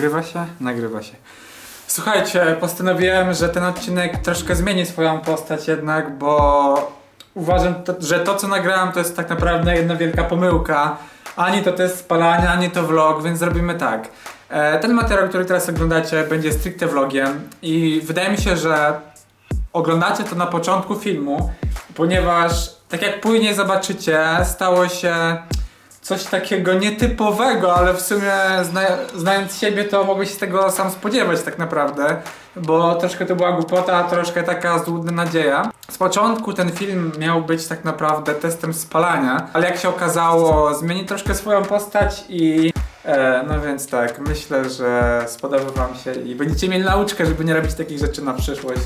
Nagrywa się? Nagrywa się. Słuchajcie, postanowiłem, że ten odcinek troszkę zmieni swoją postać jednak, bo uważam, że to co nagrałem to jest tak naprawdę jedna wielka pomyłka. Ani to test spalania, ani to vlog, więc zrobimy tak. E, Ten materiał, który teraz oglądacie, będzie stricte vlogiem i wydaje mi się, że oglądacie to na początku filmu, ponieważ tak jak później zobaczycie, stało się coś takiego nietypowego, ale w sumie zna, znając siebie to mogłeś się tego sam spodziewać tak naprawdę, bo troszkę to była głupota, a troszkę taka złudna nadzieja. Z początku ten film miał być tak naprawdę testem spalania, ale jak się okazało zmieni troszkę swoją postać i e, no więc tak, myślę, że spodoba wam się i będziecie mieli nauczkę, żeby nie robić takich rzeczy na przyszłość.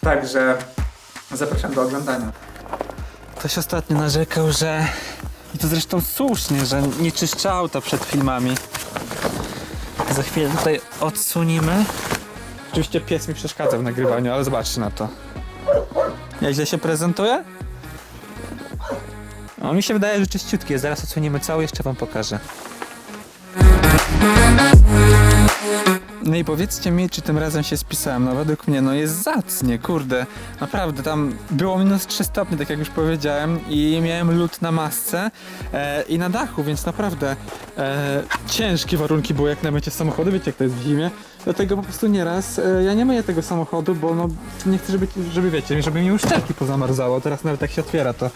Także zapraszam do oglądania. Ktoś ostatnio narzekał, że i to zresztą słusznie, że nie czyszcza auta przed filmami. Za chwilę tutaj odsunimy. Oczywiście pies mi przeszkadza w nagrywaniu, ale zobaczcie na to. Jak źle się prezentuje? No mi się wydaje, że czyściutki jest. Zaraz odsuniemy cały, jeszcze wam pokażę. No i powiedzcie mi, czy tym razem się spisałem. No według mnie, no jest zacnie, kurde. Naprawdę, tam było minus 3 stopnie, tak jak już powiedziałem, i miałem lód na masce e, i na dachu, więc naprawdę e, ciężkie warunki były jak na mycie samochodu, wiecie jak to jest w zimie. Dlatego po prostu nieraz e, ja nie myję tego samochodu, bo no nie chcę, żeby, żeby wiecie, żeby mi uszczelki pozamarzało. Teraz nawet jak się otwiera, to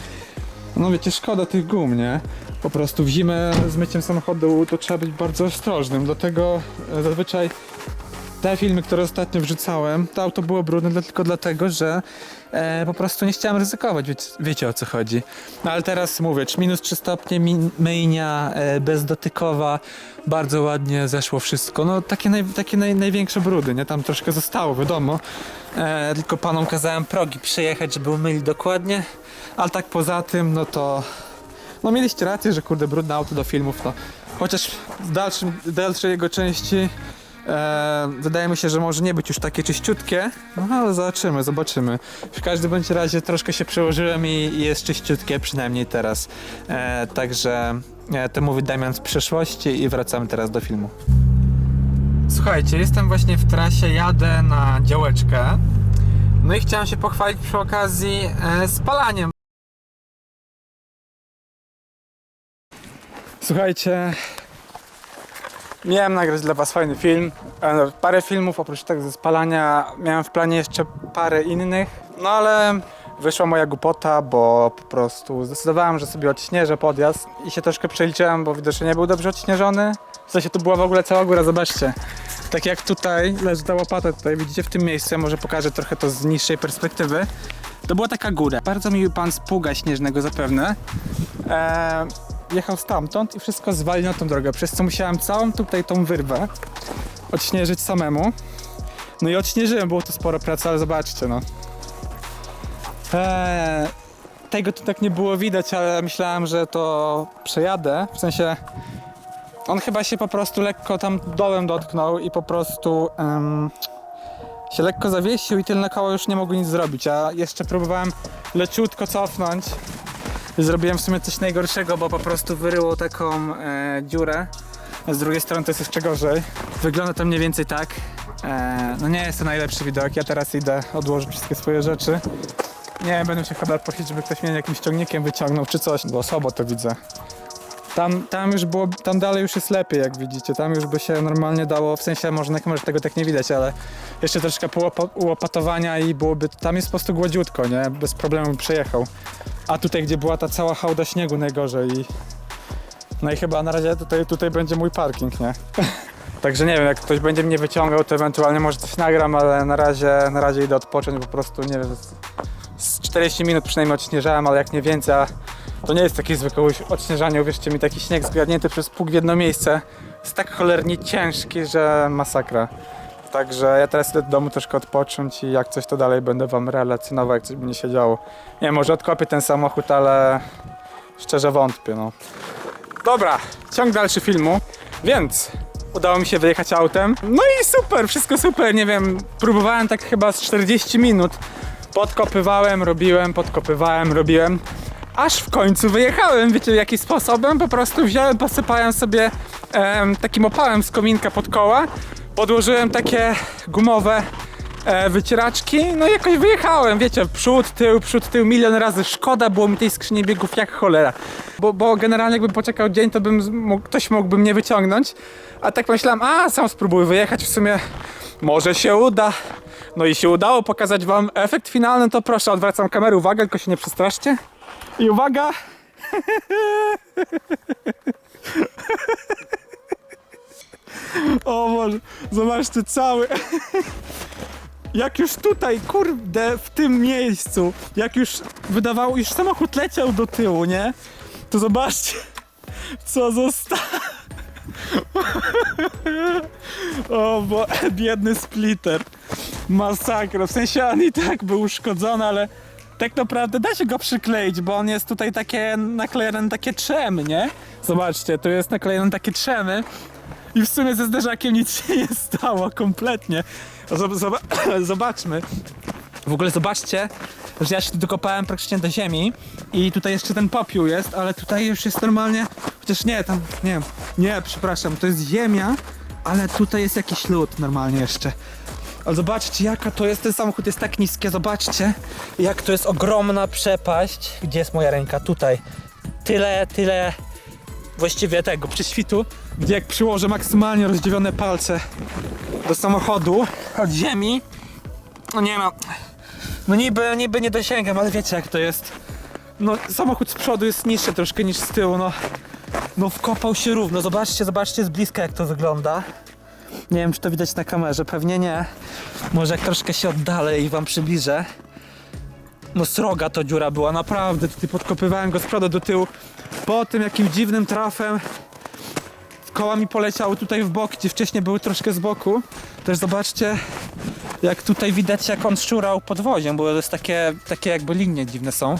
no wiecie, szkoda tych gum, nie? Po prostu w zimę z myciem samochodu to trzeba być bardzo ostrożnym, dlatego e, zazwyczaj te filmy, które ostatnio wrzucałem, to auto było brudne tylko dlatego, że e, po prostu nie chciałem ryzykować, wiecie, wiecie o co chodzi. No ale teraz mówię, minus 3 stopnie, myjnia e, bezdotykowa, bardzo ładnie zeszło wszystko. No takie, naj, takie naj, największe brudy, nie? Tam troszkę zostało, wiadomo. E, tylko panom kazałem progi przejechać, żeby umyli dokładnie, ale tak poza tym, no to no mieliście rację, że kurde brudne auto do filmów, no chociaż w dalszym, dalszej jego części e, wydaje mi się, że może nie być już takie czyściutkie, no ale zobaczymy, zobaczymy. W każdym bądź razie troszkę się przełożyłem i jest czyściutkie, przynajmniej teraz. E, także e, to mówi Damian z przeszłości i wracamy teraz do filmu. Słuchajcie, jestem właśnie w trasie, jadę na działeczkę. No i chciałem się pochwalić przy okazji e, spalaniem. Słuchajcie, miałem nagrać dla Was fajny film. E, Parę filmów oprócz tego ze spalania. Miałem w planie jeszcze parę innych, no ale wyszła moja głupota, bo po prostu zdecydowałem, że sobie odśnieżę podjazd i się troszkę przeliczyłem, bo widocznie nie był dobrze odśnieżony. W sensie tu była w ogóle cała góra, zobaczcie. Tak jak tutaj leży ta łopata, tutaj widzicie w tym miejscu, ja może pokażę trochę to z niższej perspektywy. To była taka góra. Bardzo miły pan z śnieżnego zapewne. Eee, jechał stamtąd i wszystko zwalił na tą drogę, przez co musiałem całą tutaj tą wyrwę odśnieżyć samemu. No i odśnieżyłem, było to sporo pracy, ale zobaczcie no. Eee, tego tu tak nie było widać, ale myślałem, że to przejadę, w sensie on chyba się po prostu lekko tam dołem dotknął i po prostu się lekko zawiesił i tylne koło już nie mogły nic zrobić, a jeszcze próbowałem leciutko cofnąć Zrobiłem w sumie coś najgorszego, bo po prostu wyryło taką e, dziurę. Z drugiej strony to jest jeszcze gorzej. Wygląda to mniej więcej tak. E, no nie jest to najlepszy widok. Ja teraz idę odłożyć wszystkie swoje rzeczy. Nie będę się chyba prosić, żeby ktoś mnie jakimś ciągnikiem wyciągnął czy coś, bo słabo to widzę. Tam, tam już było, tam dalej już jest lepiej, jak widzicie. Tam już by się normalnie dało, w sensie może na kamerze tego tak nie widać, ale jeszcze troszkę ułopatowania i byłoby, tam jest po prostu gładziutko, nie? Bez problemu przejechał. A tutaj, gdzie była ta cała hałda śniegu najgorzej i... No i chyba na razie tutaj, tutaj będzie mój parking, nie? Także nie wiem, jak ktoś będzie mnie wyciągał, to ewentualnie może coś nagram, ale na razie, na razie idę odpocząć, po prostu, nie wiem, z 40 minut przynajmniej odśnieżałem, ale jak nie więcej, a to nie jest takie zwykłe odśnieżanie, uwierzcie mi, taki śnieg zgarnięty przez pług w jedno miejsce jest tak cholernie ciężki, że masakra. Także ja teraz idę do domu troszkę odpocząć i jak coś to dalej będę wam relacjonował, jak coś będzie się działo. Nie może odkopię ten samochód, ale szczerze wątpię, no. Dobra, ciąg dalszy filmu, więc udało mi się wyjechać autem. No i super, wszystko super, nie wiem, próbowałem tak chyba z 40 minut. Podkopywałem, robiłem, podkopywałem, robiłem. Aż w końcu wyjechałem, wiecie jakim sposobem? Po prostu wziąłem, posypałem sobie takim opałem z kominka pod koła, podłożyłem takie gumowe e, wycieraczki, no i jakoś wyjechałem, wiecie, przód, tył, przód, tył, milion razy szkoda było mi tej skrzyni biegów jak cholera. Bo, bo generalnie jakbym poczekał dzień, to bym mógł, ktoś mógłby mnie wyciągnąć, a tak myślałem, a sam spróbuj wyjechać, w sumie może się uda. No i się udało pokazać wam efekt finalny, to proszę, odwracam kamerę, uwaga, tylko się nie przestraszcie. I uwaga! o Boże, zobaczcie cały... Jak już tutaj, kurde, w tym miejscu, jak już wydawało, już samochód leciał do tyłu, nie? To zobaczcie, co zostało. o, bo biedny splitter. Masakra, w sensie on i tak był uszkodzony, ale tak naprawdę da się go przykleić, bo on jest tutaj takie naklejone na takie trzemy, nie? Zobaczcie, tu jest naklejone na takie trzemy i w sumie ze zderzakiem nic się nie stało kompletnie. Zob- zob- Zobaczmy. W ogóle zobaczcie, że ja się tu dokopałem praktycznie do ziemi i tutaj jeszcze ten popiół jest, ale tutaj już jest normalnie, chociaż nie, tam, nie wiem, nie, przepraszam, to jest ziemia, ale tutaj jest jakiś lód normalnie jeszcze. Ale zobaczcie jaka to jest, ten samochód jest tak niskie, zobaczcie jak to jest ogromna przepaść. Gdzie jest moja ręka? Tutaj. Tyle, tyle właściwie tego prześwitu, gdzie jak przyłożę maksymalnie rozdzielone palce do samochodu od ziemi, no nie no, no niby, niby nie dosięgam, ale wiecie jak to jest. No samochód z przodu jest niższy troszkę niż z tyłu, no. No wkopał się równo, zobaczcie, zobaczcie z bliska jak to wygląda. Nie wiem czy to widać na kamerze, pewnie nie. Może jak troszkę się oddalę i wam przybliżę. No sroga to dziura była, naprawdę. Tutaj podkopywałem go z przodu do tyłu. Po tym jakim dziwnym trafem koła mi poleciały tutaj w bok, gdzie wcześniej były troszkę z boku. Też zobaczcie, jak tutaj widać, jak on szczurał podwoziem, bo to jest takie, takie jakby linie dziwne są.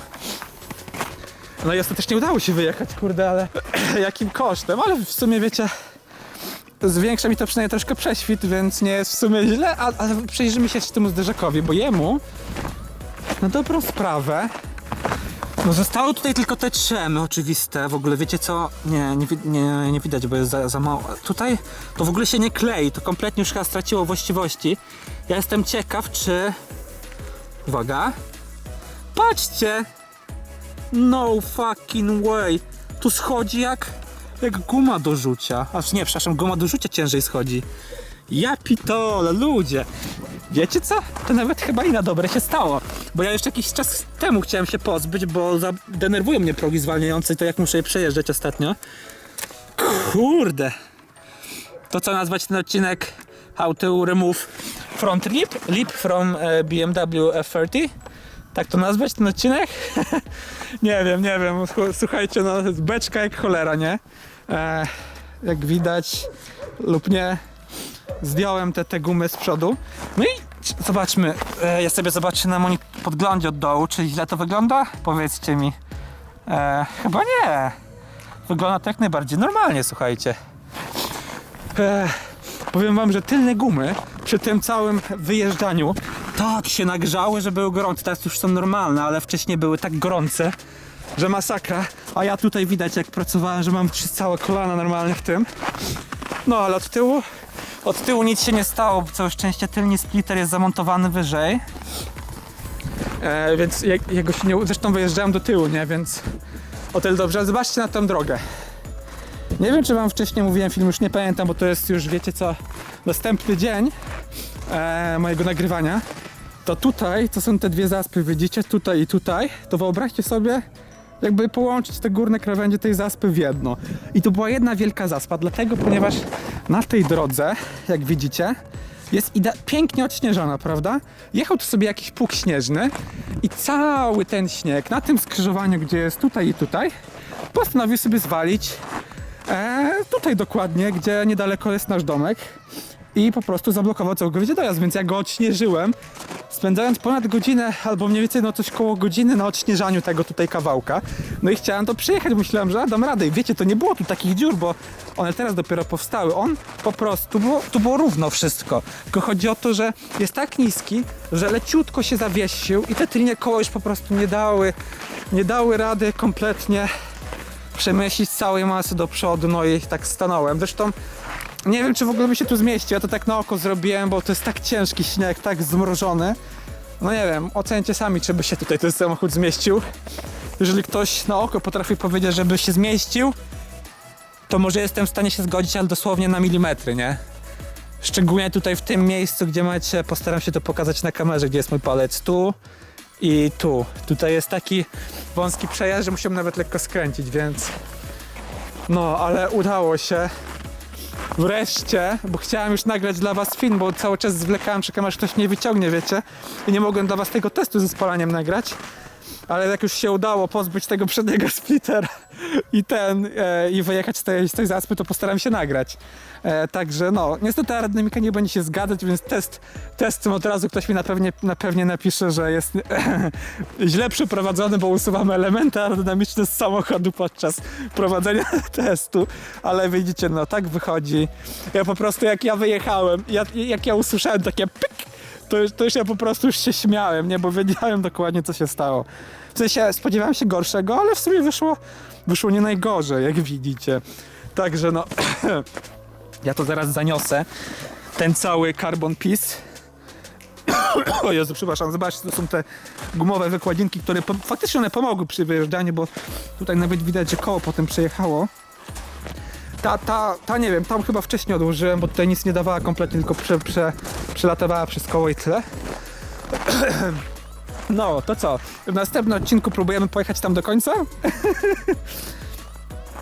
No i ostatecznie udało się wyjechać, kurde, ale jakim kosztem, ale w sumie wiecie, zwiększa mi to przynajmniej troszkę prześwit, więc nie jest w sumie źle, a- ale przyjrzymy się jeszcze temu zderzakowi, bo jemu na dobrą sprawę no zostały tutaj tylko te trzemy oczywiste. W ogóle wiecie co? Nie, nie, nie, nie widać, bo jest za, za mało. Tutaj to w ogóle się nie klei. To kompletnie już chyba straciło właściwości. Ja jestem ciekaw, czy... Uwaga. Patrzcie! No fucking way. Tu schodzi jak... Jak guma do rzucia. Aż nie, przepraszam, guma do rzucia ciężej schodzi. Ja pitole, ludzie. Wiecie co? To nawet chyba i na dobre się stało. Bo ja jeszcze jakiś czas temu chciałem się pozbyć, bo za- denerwują mnie progi zwalniające i to jak muszę je przejeżdżać ostatnio. Kurde. To co nazwać ten odcinek How to remove front lip? Lip from e, BMW F30? Tak to nazwać ten odcinek? nie wiem, nie wiem. Słu- Słuchajcie, no to jest beczka jak cholera, nie? E, jak widać lub nie, zdjąłem te, te gumy z przodu. No i zobaczmy, e, ja sobie zobaczę na moni- podglądzie od dołu, czy źle to wygląda? Powiedzcie mi. E, chyba nie. Wygląda to jak najbardziej normalnie, słuchajcie. E, powiem wam, że tylne gumy przy tym całym wyjeżdżaniu tak się nagrzały, że były gorące. Teraz już są normalne, ale wcześniej były tak gorące, że masakra. A ja tutaj widać jak pracowałem, że mam całe kolana normalnie w tym. No ale od tyłu, od tyłu nic się nie stało, bo całe szczęście tylny splitter jest zamontowany wyżej. E, więc ja, ja go się nie, zresztą wyjeżdżałem do tyłu, nie, więc o tyle dobrze. Ale zobaczcie na tę drogę. Nie wiem, czy wam wcześniej mówiłem film, już nie pamiętam, bo to jest już, wiecie co, następny dzień e, mojego nagrywania. To tutaj, to są te dwie zaspy, widzicie, tutaj i tutaj, to wyobraźcie sobie, jakby połączyć te górne krawędzie tej zaspy w jedno. I to była jedna wielka zaspa, dlatego, ponieważ na tej drodze, jak widzicie, jest pięknie odśnieżona, prawda? Jechał tu sobie jakiś pług śnieżny i cały ten śnieg na tym skrzyżowaniu, gdzie jest tutaj i tutaj, postanowił sobie zwalić e, tutaj dokładnie, gdzie niedaleko jest nasz domek. I po prostu zablokował całkowicie dojazd, więc ja go odśnieżyłem, spędzając ponad godzinę, albo mniej więcej no coś koło godziny na odśnieżaniu tego tutaj kawałka. No i chciałem to przyjechać, myślałem, że dam radę i wiecie, to nie było tu takich dziur, bo one teraz dopiero powstały. On po prostu, było, tu było równo wszystko. Tylko chodzi o to, że jest tak niski, że leciutko się zawiesił i te tylnie koła już po prostu nie dały, nie dały rady kompletnie przemieścić całej masy do przodu, no i tak stanąłem. Zresztą nie wiem, czy w ogóle by się tu zmieścił. Ja to tak na oko zrobiłem, bo to jest tak ciężki śnieg, tak zmrożony. No nie wiem, ocencie sami, czy by się tutaj ten samochód zmieścił. Jeżeli ktoś na oko potrafi powiedzieć, żeby się zmieścił, to może jestem w stanie się zgodzić, ale dosłownie na milimetry, nie? Szczególnie tutaj w tym miejscu, gdzie macie, postaram się to pokazać na kamerze, gdzie jest mój palec. Tu i tu. Tutaj jest taki wąski przejazd, że musiałem nawet lekko skręcić, więc... No, ale udało się. Wreszcie, bo chciałem już nagrać dla was film, bo cały czas zwlekałem, czekałem aż ktoś mnie wyciągnie, wiecie? I nie mogłem dla was tego testu ze spalaniem nagrać. Ale jak już się udało pozbyć tego przedniego splittera i ten, e, i wyjechać z tej, z tej zaspy, to postaram się nagrać. E, także no, niestety aerodynamika nie będzie się zgadzać, więc test, testem od razu ktoś mi na pewnie, na pewnie napisze, że jest źle przeprowadzony, bo usuwamy elementy aerodynamiczne z samochodu podczas prowadzenia testu, ale widzicie, no tak wychodzi. Ja po prostu jak ja wyjechałem, ja, jak ja usłyszałem takie pyk, to, to już ja po prostu już się śmiałem, nie, bo wiedziałem dokładnie co się stało. W sensie spodziewałem się gorszego, ale w sumie wyszło, wyszło nie najgorzej, jak widzicie. Także no, ja to zaraz zaniosę, ten cały carbon piece. O Jezu, przepraszam, zobaczcie, to są te gumowe wykładzinki, które faktycznie one pomogły przy wyjeżdżaniu, bo tutaj nawet widać, że koło potem przejechało. Ta, ta, ta nie wiem, tam chyba wcześniej odłożyłem, bo tutaj nic nie dawała kompletnie, tylko prze, prze, przelatywała przez koło i tyle. No, to co? W następnym odcinku próbujemy pojechać tam do końca?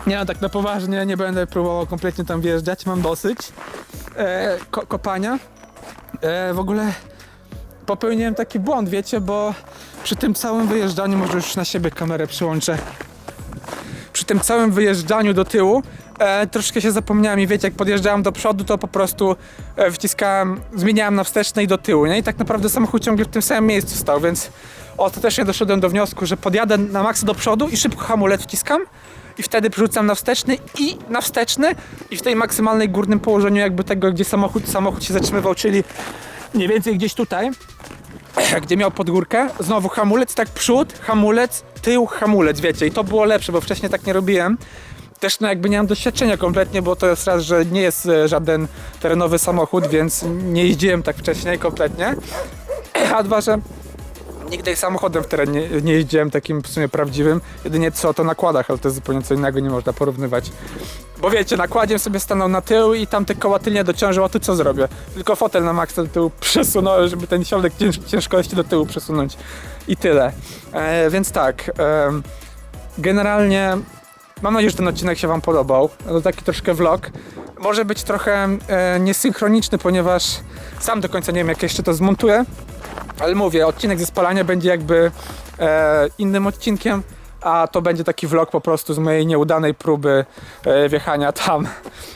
nie no, tak na poważnie nie będę próbował kompletnie tam wjeżdżać, mam dosyć e, ko kopania. E, w ogóle popełniłem taki błąd, wiecie, bo przy tym całym wyjeżdżaniu, może już na siebie kamerę przyłączę, przy tym całym wyjeżdżaniu do tyłu e, troszkę się zapomniałem i wiecie, jak podjeżdżałem do przodu, to po prostu e, wciskałem, zmieniałem na wsteczne i do tyłu, nie? I tak naprawdę samochód ciągle w tym samym miejscu stał, więc ostatecznie doszedłem do wniosku, że podjadę na maksa do przodu i szybko hamulec wciskam i wtedy przerzucam na wsteczny i na wsteczny i w tej maksymalnej górnym położeniu jakby tego, gdzie samochód, samochód się zatrzymywał, czyli mniej więcej gdzieś tutaj, gdzie miał podgórkę, znowu hamulec, tak przód, hamulec, tył, hamulec, wiecie, i to było lepsze, bo wcześniej tak nie robiłem. Też no jakby nie mam doświadczenia kompletnie, bo to jest raz, że nie jest e, żaden terenowy samochód, więc nie jeździłem tak wcześniej kompletnie. A dwa, że nigdy samochodem w terenie nie jeździłem takim w sumie prawdziwym. Jedynie co to nakładach, ale to jest zupełnie co innego, nie można porównywać. Bo wiecie, nakładiem sobie stanął na tył i tam te koła tylnie a tu co zrobię? Tylko fotel na maksa do tyłu przesunąłem, żeby ten środek cięż ciężkości do tyłu przesunąć. I tyle. E, więc tak, em, generalnie mam nadzieję, że ten odcinek się Wam podobał. To taki troszkę vlog. Może być trochę e, niesynchroniczny, ponieważ sam do końca nie wiem, jak jeszcze to zmontuję. Ale mówię, odcinek ze spalania będzie jakby e, innym odcinkiem, a to będzie taki vlog po prostu z mojej nieudanej próby e, wjechania tam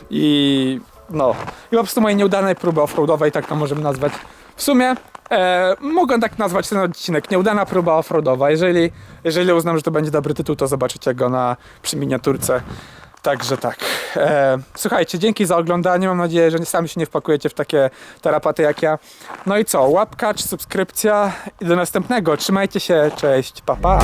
i no, i po prostu mojej nieudanej próby offroadowej, tak to możemy nazwać. W sumie e, mogę tak nazwać ten odcinek, nieudana próba offroadowa. Jeżeli, jeżeli uznam, że to będzie dobry tytuł, to zobaczycie go na, przy miniaturce. Także tak. E, słuchajcie, dzięki za oglądanie. Mam nadzieję, że sami się nie wpakujecie w takie tarapaty jak ja. No i co? Łapka czy subskrypcja i do następnego. Trzymajcie się. Cześć. Pa pa.